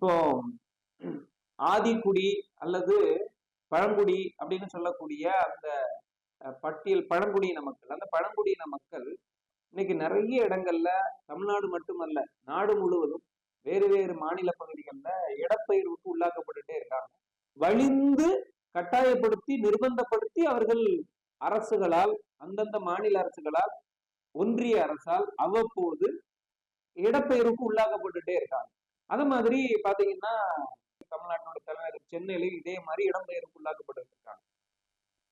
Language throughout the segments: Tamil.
இப்போ ஆதிக்குடி அல்லது பழங்குடி அப்படின்னு சொல்லக்கூடிய அந்த பட்டியல் பழங்குடியின மக்கள் அந்த பழங்குடியின மக்கள் இன்னைக்கு நிறைய இடங்கள்ல தமிழ்நாடு மட்டுமல்ல நாடு முழுவதும் வேறு வேறு மாநில பகுதிகளில் இடப்பெயர்வுக்கு உள்ளாக்கப்பட்டுட்டே இருக்காங்க. வலிந்து கட்டாயப்படுத்தி நிர்பந்தப்படுத்தி அவர்கள் அரசுகளால் அந்தந்த மாநில அரசுகளால் ஒன்றிய அரசால் அவ்வப்போது இடப்பெயர்வுக்கு உள்ளாக்கப்பட்டுட்டே இருக்காங்க. அது மாதிரி பாத்தீங்கன்னா தமிழ்நாட்டோட தலைநகர் சென்னையில இதே மாதிரி இடம்பெயர்வுக்கு உள்ளாக்கப்பட்டு இருக்காங்க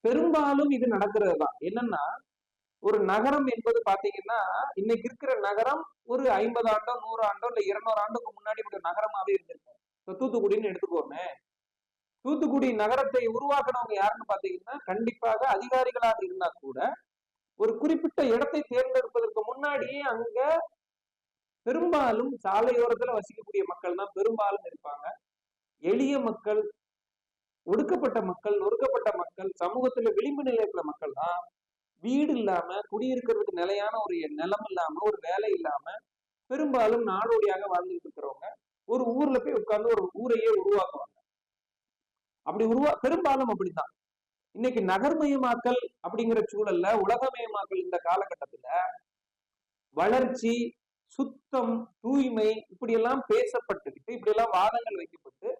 பெரும்பாலும் இது நடக்கிறது தான் என்னன்னா ஒரு நகரம் என்பது பாத்தீங்கன்னா இன்னைக்கு இருக்கிற நகரம் ஒரு ஐம்பது ஆண்டோ நூறு ஆண்டோ இல்ல இருநூறு ஆண்டுக்கு முன்னாடி ஒரு நகரமாவே இருந்திருக்கும். இப்ப தூத்துக்குடின்னு எடுத்துக்கோமே. தூத்துக்குடி நகரத்தை உருவாக்குனவங்க யாருன்னு பாத்தீங்கன்னா கண்டிப்பாக அதிகாரிகளாக இருந்தா கூட ஒரு குறிப்பிட்ட இடத்தை தேர்ந்தெடுப்பதற்கு முன்னாடியே அங்க பெரும்பாலும் சாலையோரத்துல வசிக்கக்கூடிய மக்கள் தான் பெரும்பாலும் இருப்பாங்க. எளிய மக்கள் ஒடுக்கப்பட்ட மக்கள் நொறுக்கப்பட்ட மக்கள் சமூகத்துல விளிம்பு நிலையத்துல மக்கள் தான் வீடு இல்லாம குடியிருக்கிறதுக்கு நிலையான ஒரு நிலம் இல்லாம ஒரு வேலை இல்லாம பெரும்பாலும் நாடோடியாக வாழ்ந்துட்டு இருக்கிறவங்க. ஒரு ஊர்ல போய் உட்கார்ந்து ஒரு ஊரையே உருவாக்குவாங்க. அப்படி உருவா பெரும்பாலும் அப்படித்தான். இன்னைக்கு நகர்மயமாக்கல் அப்படிங்கிற சூழல்ல உலகமயமாக்கல் இந்த காலகட்டத்துல வளர்ச்சி சுத்தம் தூய்மை இப்படி எல்லாம் பேசப்பட்டுக்கிட்டு இப்படி எல்லாம் வாதங்கள் வைக்கப்பட்டு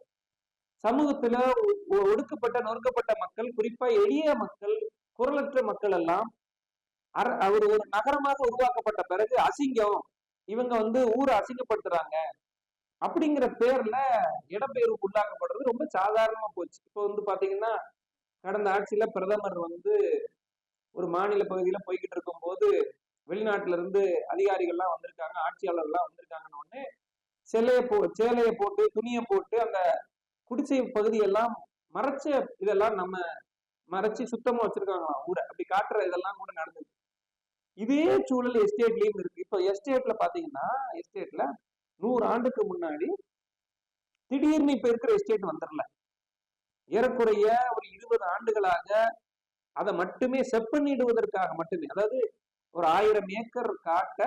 சமூகத்துல ஒ- ஒ- ஒடுக்கப்பட்ட நொறுக்கப்பட்ட மக்கள் குறிப்பா எளிய மக்கள் குரலற்ற மக்கள் எல்லாம் அர- அவர் ஒரு நகரமாக உருவாக்கப்பட்ட பிறகு அசிங்கம் இவங்க வந்து ஊரை அசிங்கப்படுத்துறாங்க அப்படிங்கிற பேர்ல இடம்பெயர்வுக்கு உள்ளாக்கப்படுறது ரொம்ப சாதாரணமா போச்சு. இப்போ வந்து பாத்தீங்கன்னா கடந்த ஆட்சியில பிரதமர் வந்து ஒரு மாநில பகுதியில போய்கிட்டு இருக்கும்போது வெளிநாட்டுல இருந்து அதிகாரிகள்லாம் வந்திருக்காங்க ஆட்சியாளர்லாம் வந்திருக்காங்கன்னு உடனே சேலையை போ சேலையை போட்டு துணியை போட்டு அந்த குடிசை பகுதியெல்லாம் மறைச்ச இதெல்லாம் நம்ம மறைச்சு சுத்தமா வச்சிருக்காங்களாம் ஊரை அப்படி காட்டுற இதெல்லாம் கூட நடந்தது. இதே சூழல் எஸ்டேட்லயும் இருக்கு. இப்போ எஸ்டேட்ல பாத்தீங்கன்னா எஸ்டேட்ல நூறு ஆண்டுக்கு முன்னாடி திடீர்னு இப்ப இருக்கிற எஸ்டேட் வந்துடல ஏறக்குறைய ஒரு இருபது ஆண்டுகளாக அதை மட்டுமே செப்பனிடுவதற்காக மட்டுமே அதாவது ஒரு ஆயிரம் ஏக்கர் காட்ட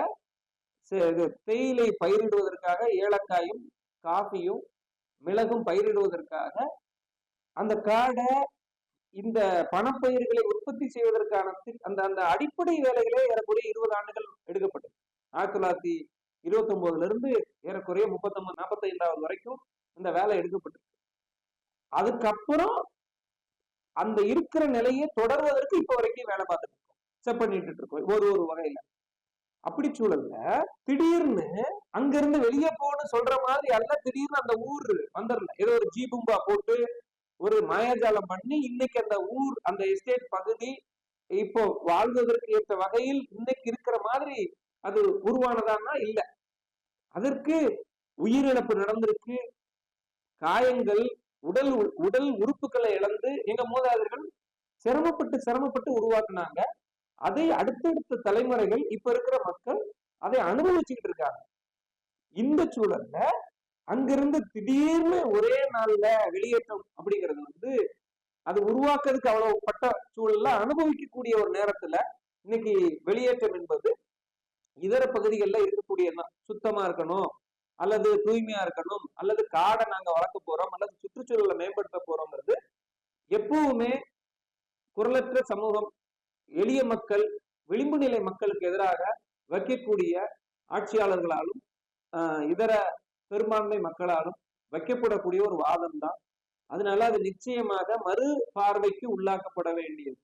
செ- இது தேயிலை பயிரிடுவதற்காக ஏலக்காயும் காஃபியும் மிளகும் பயிரிடுவதற்காக அந்த காடை இந்த பணப்பயிர்களை உற்பத்தி செய்வதற்கான தி- அந்த அந்த அடிப்படை வேலைகளே ஏறக்குறைய இருபது ஆண்டுகள் எடுக்கப்பட்டது. ஆயிரத்தி தொள்ளாயிரத்தி இருபத்தி ஒன்பதுல இருந்து ஏறக்குறைய முப்பத்தொன்பது நாற்பத்தைந்தாவது வரைக்கும் இந்த வேலை எடுக்கப்பட்டது. அதுக்கப்புறம் அந்த இருக்கிற நிலையை தொடர்வதற்கு இப்ப வரைக்கும் வேலை பார்த்துட்டு இருக்கோம் செப் பண்ணிட்டு இருக்கோம் ஒரு ஒரு வகையில. அப்படி சூழல்ல திடீர்னு அங்க இருந்து வெளியே போகணும் சொல்ற மாதிரி அல்ல திடீர்னு அந்த ஊர் வந்துடல. ஏதோ ஒரு ஜீபும்பா போட்டு ஒரு மாயாஜாலம் பண்ணி இன்னைக்கு அந்த ஊர் அந்த எஸ்டேட் பகுதி இப்போ வாழ்வதற்கு ஏற்ற வகையில் இன்னைக்கு இருக்கிற மாதிரி அது உருவானதான்னா இல்ல. அதற்கு உயிரிழப்பு நடந்திருக்கு. காயங்கள் உடல் உ- உடல் உறுப்புகளை இழந்து எங்க மூதாதர்கள் சிரமப்பட்டு சிரமப்பட்டு உருவாக்குனாங்க. அதை அடுத்தடுத்த தலைமுறைகள் இப்ப இருக்கிற மக்கள் அதை அனுபவிச்சுக்கிட்டு இருக்காங்க. இந்த சூழல்ல அங்கிருந்து திடீர்னு ஒரே நாள்ல வெளியேற்றம் அப்படிங்கிறது வந்து அது உருவாக்குறதுக்கு அவ்வளவு பட்ட சூழல்ல அனுபவிக்கக்கூடிய ஒரு நேரத்துல இன்னைக்கு வெளியேற்றம் என்பது இதர பகுதிகளில் இருக்கக்கூடிய சுத்தமா இருக்கணும் அல்லது தூய்மையா இருக்கணும் அல்லது காடை நாங்க வளர்க்க போறோம் அல்லது சுற்றுச்சூழலை மேம்படுத்த போறோங்கிறது எப்பவுமே குரலற்ற சமூகம் எளிய மக்கள் விளிம்பு நிலை மக்களுக்கு எதிராக வைக்கக்கூடிய ஆட்சியாளர்களாலும் ஆஹ், இதர பெரும்பான்மை மக்களாலும் வைக்கப்படக்கூடிய ஒரு வாதம் தான் அதனால அது நிச்சயமாக மறு பார்வைக்கு உள்ளாக்கப்பட வேண்டியது.